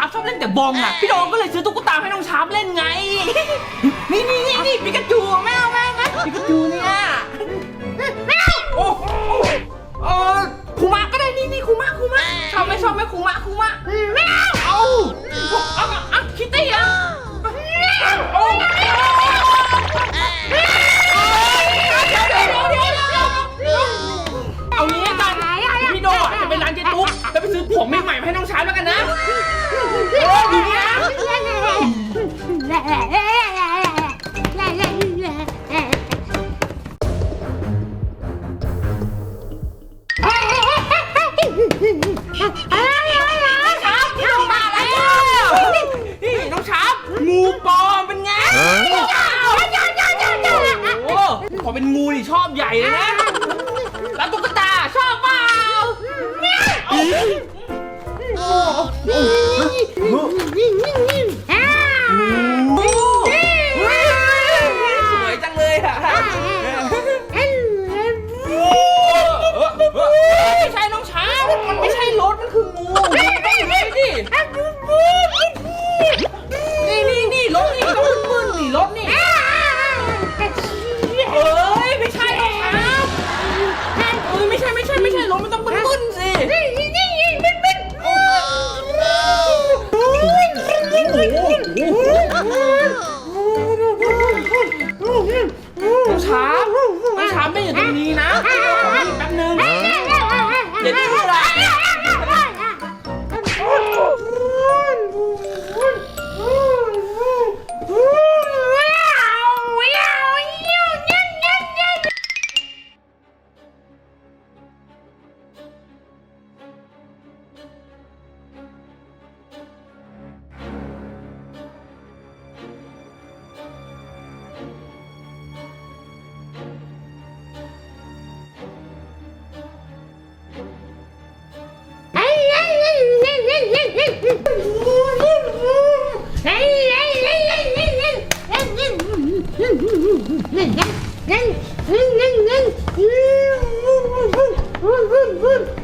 าร์ปชอบเล่นแต่บองอะ พี่โดมก็เลยซื้อตุ๊กตาให้น้องชาร์ปเล่นไง นี่นี่นี่นี่ปิกาจูอะแม่แม่เอแม่ปิกาจูนี่ เป็นงูนี่ชอบใหญ่เลยนะ แล้วตุ๊กตาชอบเปล่าเมี้ยว โอ้โห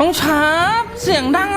ต้องชาร์ปเสียงดัง